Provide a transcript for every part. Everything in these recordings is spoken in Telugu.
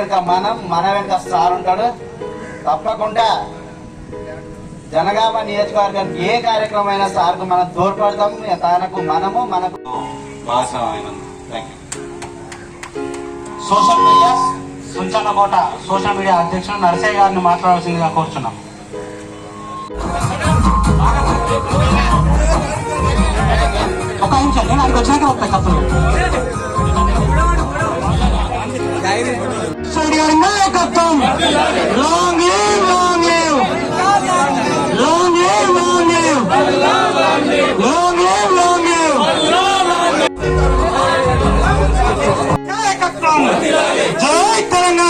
వెనుక మనం మన వెనుక సార్ ఉంటాడు. తప్పకుండా జనగామ నియోజకవర్గానికి ఏ కార్యక్రమం అయినా సార్కు మనం తోడ్పడతాం. తనకు మనము మనకు సోషల్ మీడియా సుంచనకోట సోషల్ మీడియా అధ్యక్షుడు నరసయ్య గారిని మాట్లాడాల్సిందిగా కోరుచున్నాం. ఒక నిమిషం నేను అక్కడికి వచ్చినాక వస్తాయి కప్పులు జై తెలంగాణ!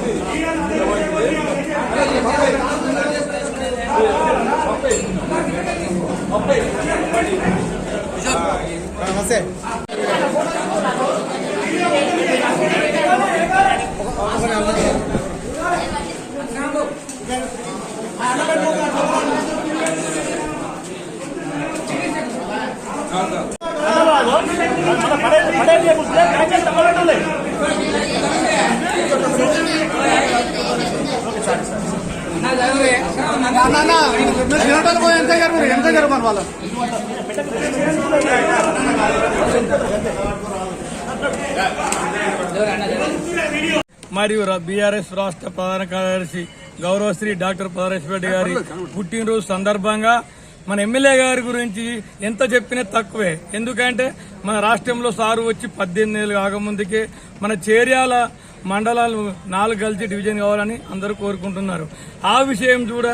మరియు బీఆర్ఎస్ రాష్ట్ర ప్రధాన కార్యదర్శి గౌరవశ్రీ డాక్టర్ పదరేశ్వరెడ్డి గారి పుట్టినరోజు సందర్భంగా మన ఎమ్మెల్యే గారి గురించి ఎంత చెప్పినా తక్కువే. ఎందుకంటే మన రాష్ట్రంలో సారు వచ్చి పద్దెనిమిది ఏళ్ళు కాకముందుకే మన చేర్యాల మండలాలు నాలుగు కలిసి డివిజన్ కావాలని అందరూ కోరుకుంటున్నారు. ఆ విషయం చూడ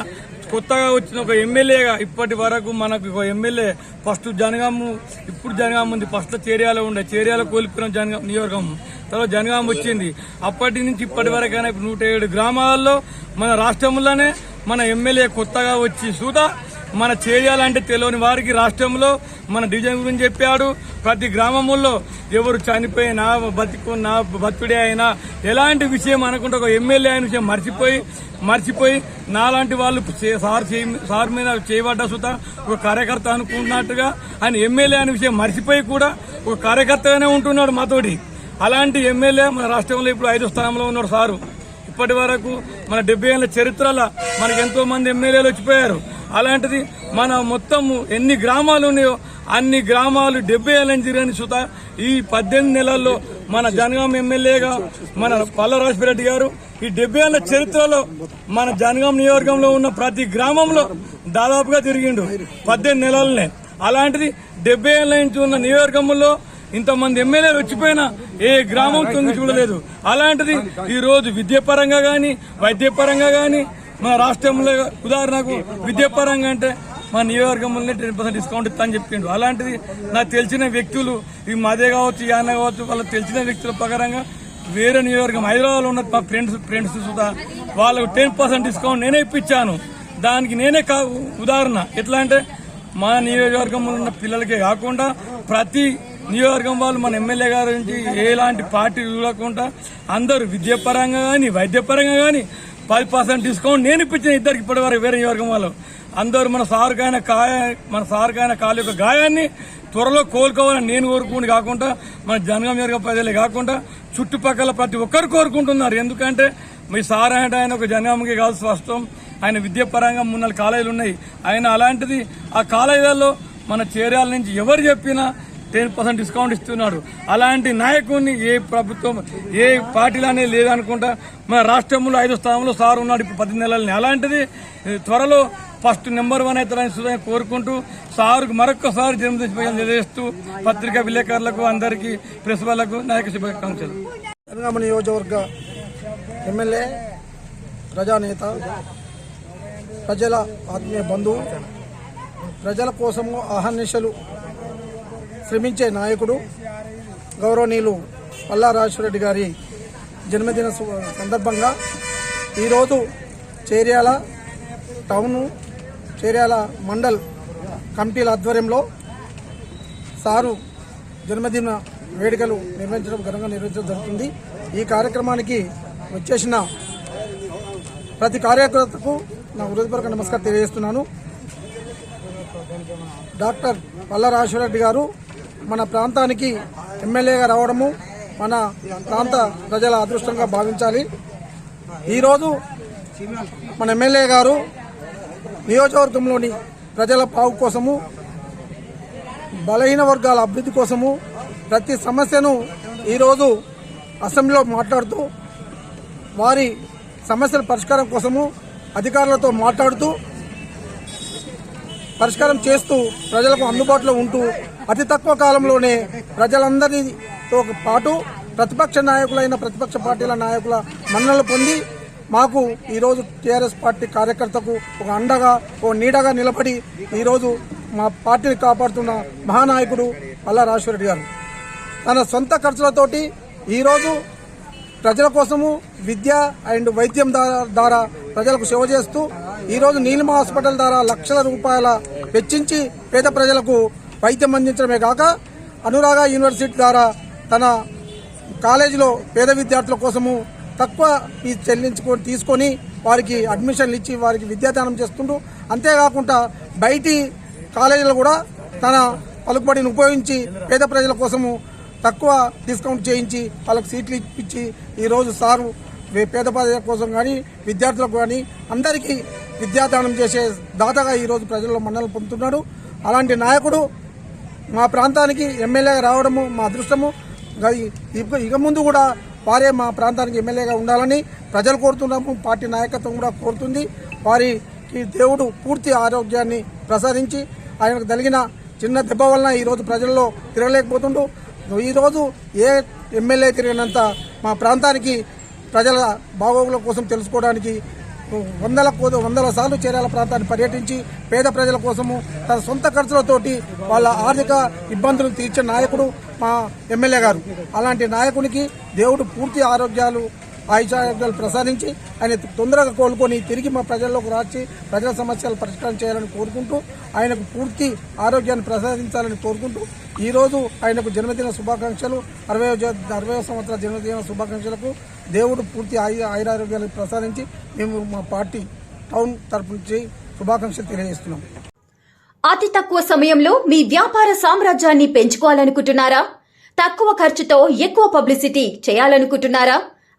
కొత్తగా వచ్చిన ఒక ఎమ్మెల్యేగా ఇప్పటి వరకు మనకు ఒక ఎమ్మెల్యే ఫస్ట్ జనగాము ఇప్పుడు జనగాం ఉంది. ఫస్ట్ చేరియాలో ఉండే. చేరియాలో కోల్పోయిన జనగాం నియోజకం. తర్వాత జనగాం వచ్చింది. అప్పటి నుంచి ఇప్పటి వరకైనా ఇప్పుడు నూట ఏడు గ్రామాల్లో మన రాష్ట్రంలోనే మన ఎమ్మెల్యే కొత్తగా వచ్చి సూదా మన చేయాలంటే తెలియని వారికి రాష్ట్రంలో మన డివిజన్ గురించి చెప్పాడు. ప్రతి గ్రామముల్లో ఎవరు చనిపోయినా బతికున్నా బతుడే అయినా ఎలాంటి విషయం అనుకుంటే ఒక ఎమ్మెల్యే అయిన విషయం మర్చిపోయి మర్చిపోయి నాలాంటి వాళ్ళు చే- సార్ సార్ మీద చేయబడ్డ సుత ఒక కార్యకర్త అనుకున్నట్టుగా ఆయన ఎమ్మెల్యే అనే విషయం మర్చిపోయి కూడా ఒక కార్యకర్తగానే ఉంటున్నాడు మాతోటి అలాంటి ఎమ్మెల్యే మన రాష్ట్రంలో ఇప్పుడు ఐదో స్థానంలో ఉన్నాడు సారు. ఇప్పటి వరకు మన డెబ్బై ఏళ్ళ చరిత్రలో మనకు ఎంతో మంది ఎమ్మెల్యేలు వచ్చిపోయారు. అలాంటిది మన మొత్తము ఎన్ని గ్రామాలు ఉన్నాయో అన్ని గ్రామాలు డెబ్బై ఏళ్ళ జరిగిన తిరగని సుత ఈ పద్దెనిమిది నెలల్లో మన జనగాం ఎమ్మెల్యేగా మన పల్లరాజరెడ్డి గారు ఈ డెబ్బై ఏళ్ళ చరిత్రలో మన జనగాం నియోజకవర్గంలో ఉన్న ప్రతి గ్రామంలో దాదాపుగా తిరిగిండు పద్దెనిమిది నెలలనే. అలాంటిది డెబ్బై ఏళ్ళ నుంచి ఉన్న నియోజకవర్గంలో ఇంతమంది ఎమ్మెల్యేలు వచ్చిపోయినా ఏ గ్రామం తొంగి చూడలేదు. అలాంటిది ఈ రోజు విద్యాపరంగా గాని వైద్యపరంగా గాని మన రాష్ట్రంలో ఉదాహరణకు విద్యాపరంగా అంటే మా నియోజకవర్గంలోనే టెన్ పర్సెంట్ డిస్కౌంట్ ఇస్తా అని చెప్పిండు. అలాంటిది నాకు తెలిసిన వ్యక్తులు ఈ మదే కావచ్చు ఈ అన్న కావచ్చు వాళ్ళకి తెలిసిన వ్యక్తుల ప్రకారంగా వేరే నియోజకవర్గం హైదరాబాద్లో ఉన్న మా ఫ్రెండ్స్ ఫ్రెండ్స్ సుధా వాళ్ళకు టెన్ పర్సెంట్ డిస్కౌంట్ నేనే ఇప్పించాను. దానికి నేనే కా ఉదాహరణ. ఎట్లా అంటే మా నియోజకవర్గంలో ఉన్న పిల్లలకే కాకుండా ప్రతి నియోజకవర్గం వాళ్ళు మన ఎమ్మెల్యే గారి నుంచి ఎలాంటి పార్టీ చూడకుండా అందరూ విద్యాపరంగా కానీ వైద్యపరంగా కానీ ఫైవ్ పర్సెంట్ డిస్కౌంట్ నేను ఇప్పించిన ఇద్దరికి ఇప్పటివరకు వేరే వర్గం వాళ్ళు. అందరూ మన సారుకైన కాయ మన సారుకైన కాలు యొక్క గాయాన్ని త్వరలో కోలుకోవాలని నేను కోరుకుని కాకుండా మన జనగం వర్గ ప్రజలే కాకుండా చుట్టుపక్కల ప్రతి ఒక్కరు కోరుకుంటున్నారు. ఎందుకంటే మీ సార్ అంటే ఆయన ఒక జనగామకి కాదు స్పష్టం. ఆయన విద్యాపరంగా మూడు నాలుగు కాలేజీలు ఉన్నాయి. ఆయన అలాంటిది ఆ కాలేజీలలో మన చేరాల నుంచి ఎవరు చెప్పినా టెన్ పర్సెంట్ డిస్కౌంట్ ఇస్తున్నాడు. అలాంటి నాయకుడిని ఏ ప్రభుత్వం ఏ పార్టీలు లేదనుకుంటా. మన రాష్ట్రంలో ఐదో స్థానంలో సార్ ఉన్నాడు ఇప్పుడు పది నెలలని. అలాంటిది త్వరలో ఫస్ట్ నెంబర్ వన్ అవుతారని కోరుకుంటూ సార్కు మరొకసారి జన్మదిన శుభాకాంక్షలు తెలియజేస్తూ పత్రికా విలేకరులకు అందరికీ ప్రెస్ వాళ్ళకు నాయక శుభాకాంక్షలు. జనగామ నియోజకవర్గ ఎమ్మెల్యే ప్రజానేత ప్రజల ఆత్మీయ బంధువు ప్రజల కోసము అహర్నిశలు శ్రమించే నాయకుడు గౌరవనీయులు పల్లా రెడ్డి గారి జన్మదిన సందర్భంగా ఈరోజు చేర్యాల టౌను చేర్యాల మండల్ కమిటీల ఆధ్వర్యంలో సారు జన్మదిన వేడుకలు నిర్వహించడం ఘనంగా నిర్వహించడం జరుగుతుంది. ఈ కార్యక్రమానికి వచ్చేసిన ప్రతి కార్యకర్తకు నా హృదయపూర్వక నమస్కారం తెలియజేస్తున్నాను. డాక్టర్ పల్లరాజేశ్వరరెడ్డి గారు మన ప్రాంతానికి ఎమ్మెల్యేగా రావడము మన ప్రాంత ప్రజల అదృష్టంగా భావించాలి. ఈరోజు మన ఎమ్మెల్యే గారు నియోజకవర్గంలోని ప్రజల బాగు కోసము బలహీన వర్గాల అభివృద్ధి కోసము ప్రతి సమస్యను ఈరోజు అసెంబ్లీలో మాట్లాడుతూ వారి సమస్యల పరిష్కారం కోసము అధికారులతో మాట్లాడుతూ పరిష్కారం చేస్తూ ప్రజలకు అందుబాటులో ఉంటూ అతి తక్కువ కాలంలోనే ప్రజలందరితో పాటు ప్రతిపక్ష నాయకులైన ప్రతిపక్ష పార్టీల నాయకుల మన్నలు పొంది మాకు ఈరోజు టీఆర్ఎస్ పార్టీ కార్యకర్తకు ఒక అండగా ఓ నీడగా నిలబడి ఈరోజు మా పార్టీని కాపాడుతున్న మహానాయకుడు పల్లా రాజేశ్వరరెడ్డి గారు. తన సొంత ఖర్చులతోటి ఈరోజు ప్రజల కోసము విద్య అండ్ వైద్యం ద్వారా ద్వారా ప్రజలకు సేవ చేస్తూ ఈరోజు నీలిమ హాస్పిటల్ ద్వారా లక్షల రూపాయల వెచ్చించి పేద ప్రజలకు వైద్యం అందించడమే కాక అనురాగ యూనివర్సిటీ ద్వారా తన కాలేజీలో పేద విద్యార్థుల కోసము తక్కువ ఫీజు చెల్లించుకొని తీసుకొని వారికి అడ్మిషన్లు ఇచ్చి వారికి విద్యాదానం చేస్తుంటూ అంతేకాకుండా బయటి కాలేజీలో కూడా తన పలుకుబడిని ఉపయోగించి పేద ప్రజల కోసము తక్కువ డిస్కౌంట్ చేయించి వాళ్ళకి సీట్లు ఇప్పించి ఈరోజు సారు పేద ప్రజల కోసం కానీ విద్యార్థులకు కానీ అందరికీ విద్యాదానం చేసే దాతగా ఈరోజు ప్రజల్లో మన్నలు పొందుతున్నాడు. అలాంటి నాయకుడు మా ప్రాంతానికి ఎమ్మెల్యేగా రావడము మా అదృష్టము. ఇక- ఇక ముందు కూడా వారే మా ప్రాంతానికి ఎమ్మెల్యేగా ఉండాలని ప్రజలు కోరుతున్నాము పార్టీ నాయకత్వం కూడా కోరుతుంది. వారికి దేవుడు పూర్తి ఆరోగ్యాన్ని ప్రసాదించి ఆయనకు కలిగిన చిన్న దెబ్బ వలన ఈరోజు ప్రజల్లో తిరగలేకపోతుండు. ఈరోజు ఏ ఎమ్మెల్యే తిరిగినంత మా ప్రాంతానికి ప్రజల బాగోగుల కోసం తెలుసుకోవడానికి వందల వందల సార్లు చేరాల ప్రాంతాన్ని పర్యటించి పేద ప్రజల కోసము తన సొంత ఖర్చులతోటి వాళ్ళ ఆర్థిక ఇబ్బందులు తీర్చే నాయకుడు మా ఎమ్మెల్యే గారు. అలాంటి నాయకునికి దేవుడు పూర్తి ఆరోగ్యాలు ఆయుషారోగ్యాలు ప్రసాదించి ఆయన తొందరగా కోలుకొని తిరిగి మా ప్రజల్లోకి రాచి ప్రజల సమస్యలు పరిష్కారం చేయాలని కోరుకుంటూ ఆయనకు పూర్తి ఆరోగ్యాన్ని ప్రసాదించాలని కోరుకుంటూ ఈరోజు ఆయనకు జన్మదిన శుభాకాంక్షలు అరవై అరవై సంవత్సరాల జన్మదిన శుభాకాంక్షలకు దేవుడు పూర్తి ఆయు ఆయురారోగ్యాలు ప్రసాదించి మేము మా పార్టీ టౌన్ తరపు నుంచి శుభాకాంక్షలు తెలియజేస్తున్నాం. అతి తక్కువ సమయంలో మీ వ్యాపార సామ్రాజ్యాన్ని పెంచుకోవాలనుకుంటున్నారా? తక్కువ ఖర్చుతో ఎక్కువ పబ్లిసిటీ చేయాలనుకుంటున్నారా?